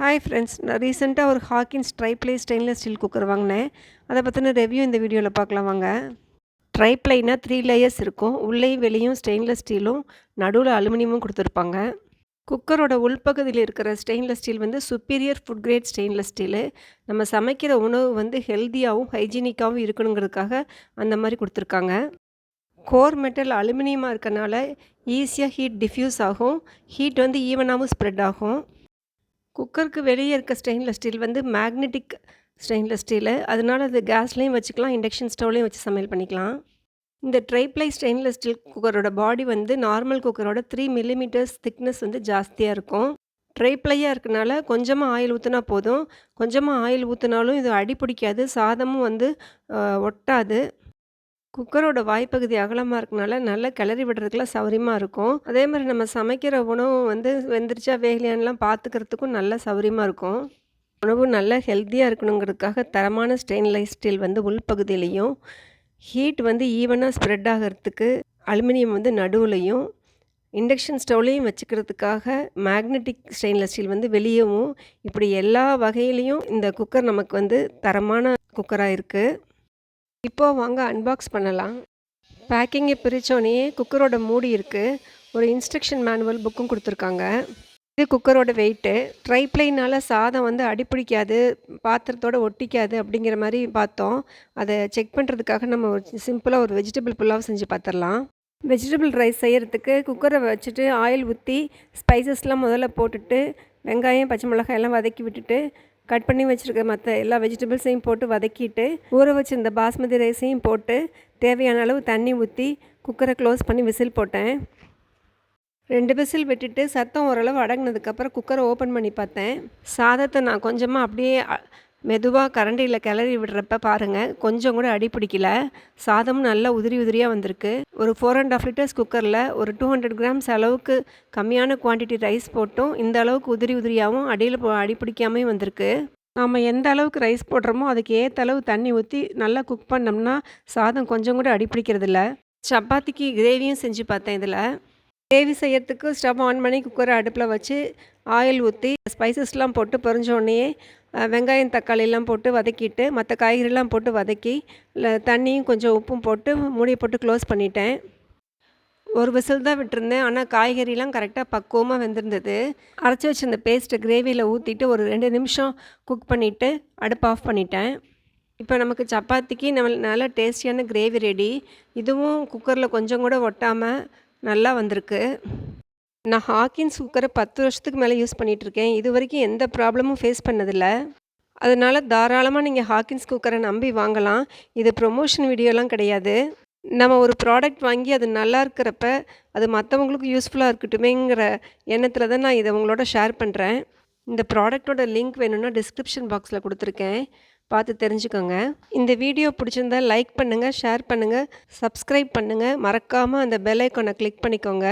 Hi friends நான் ரீசெண்டாக ஒரு Hawkins triply stainless steel cooker வாங்கினேன். அதை பற்றின ரிவ்யூ இந்த வீடியோவில் பார்க்கலாம் வாங்க. ட்ரைப்ளைனா த்ரீ லேயர்ஸ் இருக்கும். உள்ளேயும் வெளியும் ஸ்டெயின்லெஸ் ஸ்டீலும் நடுவில் அலுமினியமும் கொடுத்துருப்பாங்க. குக்கரோட உள்பகுதியில் இருக்கிற ஸ்டெயின்லெஸ் ஸ்டீல் வந்து superior food grade stainless steel நம்ம சமைக்கிற உணவு வந்து ஹெல்த்தியாகவும் ஹைஜீனிக்காகவும் இருக்கணுங்கிறதுக்காக அந்த மாதிரி கொடுத்துருக்காங்க. கோர் மெட்டல் அலுமினியமாக இருக்கனால ஈஸியாக ஹீட் டிஃப்யூஸ் ஆகும். ஹீட் வந்து ஈவனாகவும் ஸ்ப்ரெட் ஆகும். குக்கருக்கு வெளியே இருக்க ஸ்டெயின்லெஸ் ஸ்டீல் வந்து மேக்னெட்டிக் ஸ்டெயின்லெஸ் ஸ்டீலு. அதனால அது கேஸ்லேயும் வச்சுக்கலாம் இண்டக்ஷன் ஸ்டவ்லேயும் வச்சு சமையல் பண்ணிக்கலாம். இந்த ட்ரைப்ளை ஸ்டெயின்லெஸ் ஸ்டீல் குக்கரோட பாடி வந்து நார்மல் குக்கரோட த்ரீ மில்லிமீட்டர்ஸ் திக்னஸ் வந்து ஜாஸ்தியாக இருக்கும். ட்ரைப்ளையாக இருக்கனால கொஞ்சமாக ஆயில் ஊற்றினா போதும். கொஞ்சமாக ஆயில் ஊற்றினாலும் இது அடி பிடிக்காது சாதமும் வந்து ஒட்டாது. குக்கரோட வாய்ப்பகுதி அகலமாக இருக்கனால நல்லா கிளறி விடுறதுக்குலாம் சௌரியமாக இருக்கும். அதே மாதிரி நம்ம சமைக்கிற உணவு வந்து வெந்துருச்சா வேகலையான்லாம் பார்த்துக்கிறதுக்கும் நல்ல சௌரியமாக இருக்கும். உணவு நல்லா ஹெல்த்தியாக இருக்கணுங்கிறதுக்காக தரமான ஸ்டெயின்லெஸ் ஸ்டீல் வந்து உள்பகுதியிலையும் ஹீட் வந்து ஈவனாக ஸ்ப்ரெட் ஆகிறதுக்கு அலுமினியம் வந்து நடுவுலையும் இண்டக்ஷன் ஸ்டவ்லேயும் வச்சுக்கிறதுக்காக மேக்னெட்டிக் ஸ்டெயின்லெஸ் ஸ்டீல் வந்து வெளியவும் இப்படி எல்லா வகையிலையும் இந்த குக்கர் நமக்கு வந்து தரமான குக்கராக இருக்குது இப்போது வாங்க அன்பாக்ஸ் பண்ணலாம். பேக்கிங்கை பிரித்தோடனே குக்கரோட மூடி இருக்குது ஒரு இன்ஸ்ட்ரக்ஷன் மேனுவல் புக்கும் கொடுத்துருக்காங்க. இது குக்கரோட வெயிட்டு ட்ரைப்ளைனால் சாதம் வந்து அடிப்பிடிக்காது பாத்திரத்தோடு ஒட்டிக்காது அப்படிங்கிற மாதிரி பார்த்தோம். அதை செக் பண்ணுறதுக்காக நம்ம ஒரு சிம்பிளாக ஒரு வெஜிடபிள் புல்லாக செஞ்சு பார்த்துடலாம் வெஜிடபிள் ரைஸ் செய்கிறதுக்கு குக்கரை வச்சுட்டு ஆயில் ஊற்றி ஸ்பைசஸ்லாம் முதல்ல போட்டுட்டு வெங்காயம் பச்சை மிளகாய் எல்லாம் வதக்கி விட்டுட்டு கட் பண்ணி வச்சுருக்க மற்ற எல்லா வெஜிடபிள்ஸையும் போட்டு வதக்கிட்டு ஊற வச்சுருந்த பாஸ்மதி ரைஸையும் போட்டு தேவையான அளவு தண்ணி ஊற்றி குக்கரை க்ளோஸ் பண்ணி விசில் போட்டேன். ரெண்டு விசில் விட்டுட்டு சத்தம் ஓரளவு அடங்கினதுக்கப்புறம் குக்கரை ஓப்பன் பண்ணி பார்த்தேன். சாதத்தை நான் கொஞ்சமாக அப்படியே மெதுவாக கரண்டியில் கிளறி விடுறப்ப பாருங்கள் கொஞ்சம் கூட அடி பிடிக்கல. சாதமும் நல்லா உதிரி உதிரியாக வந்திருக்கு. ஒரு ஃபோர் அண்ட் ஆஃப் லிட்டர்ஸ் குக்கரில் ஒரு டூ ஹண்ட்ரட் கிராம்ஸ் அளவுக்கு கம்மியான குவான்டிட்டி ரைஸ் போட்டும் இந்த அளவுக்கு உதிரி உதிரியாகவும் அடியில் அடி பிடிக்காமையும் வந்திருக்கு. நாம் எந்த அளவுக்கு ரைஸ் போடுறோமோ அதுக்கு ஏற்ற அளவு தண்ணி ஊற்றி நல்லா குக் பண்ணோம்னா சாதம் கொஞ்சம் கூட அடி பிடிக்கிறதில்ல. சப்பாத்திக்கு கிரேவியும் செஞ்சு பார்த்தேன் இதில். கிரேவி செய்யறதுக்கு ஸ்டவ் ஆன் பண்ணி குக்கரை அடுப்பில் வச்சு ஆயில் ஊற்றி ஸ்பைசஸ்லாம் போட்டு பொறிஞ்சோடனே வெங்காயம் தக்காளியெல்லாம் போட்டு வதக்கிட்டு மற்ற காய்கறிலாம் போட்டு வதக்கி தண்ணியும் கொஞ்சம் உப்பும் போட்டு மூடியை போட்டு க்ளோஸ் பண்ணிட்டேன். ஒரு விசில் தான் விட்டுருந்தேன். ஆனால் காய்கறிலாம் கரெக்டாக பக்குவமாக வெந்திருந்தது. அரைச்சி வச்சிருந்த பேஸ்ட்டை கிரேவியில் ஊற்றிட்டு ஒரு ரெண்டு நிமிஷம் குக் பண்ணிவிட்டு அடுப்பு ஆஃப் பண்ணிட்டேன். இப்போ நமக்கு சப்பாத்திக்கு நம்ம நல்லா டேஸ்டியான கிரேவி ரெடி இதுவும் குக்கரில் கொஞ்சம் கூட ஒட்டாமல் நல்லா வந்திருக்கு. நான் ஹாக்கின்ஸ் குக்கரை பத்து வருஷத்துக்கு மேலே யூஸ் பண்ணிகிட்ருக்கேன் இது வரைக்கும் எந்த ப்ராப்ளமும் ஃபேஸ் பண்ணதில்லை. அதனால் தாராளமாக நீங்கள் ஹாக்கின்ஸ் குக்கரை நம்பி வாங்கலாம். இது ப்ரொமோஷன் வீடியோலாம் கிடையாது. நம்ம ஒரு ப்ராடக்ட் வாங்கி அது நல்லா இருக்கிறப்ப அது மற்றவங்களுக்கு யூஸ்ஃபுல்லாக இருக்கட்டுமேங்கிற எண்ணத்தில் தான் நான் இதை உங்களோட ஷேர் பண்ணுறேன் இந்த ப்ராடக்டோட லிங்க் வேணும்னா டிஸ்கிரிப்ஷன் பாக்ஸில் கொடுத்துருக்கேன். பார்த்து தெரிஞ்சுக்கோங்க. இந்த வீடியோ பிடிச்சிருந்தா லைக் பண்ணுங்கள் ஷேர் பண்ணுங்கள் சப்ஸ்கிரைப் பண்ணுங்கள் மறக்காமல் அந்த பெல் ஐக்கானை கிளிக் பண்ணிக்கோங்க.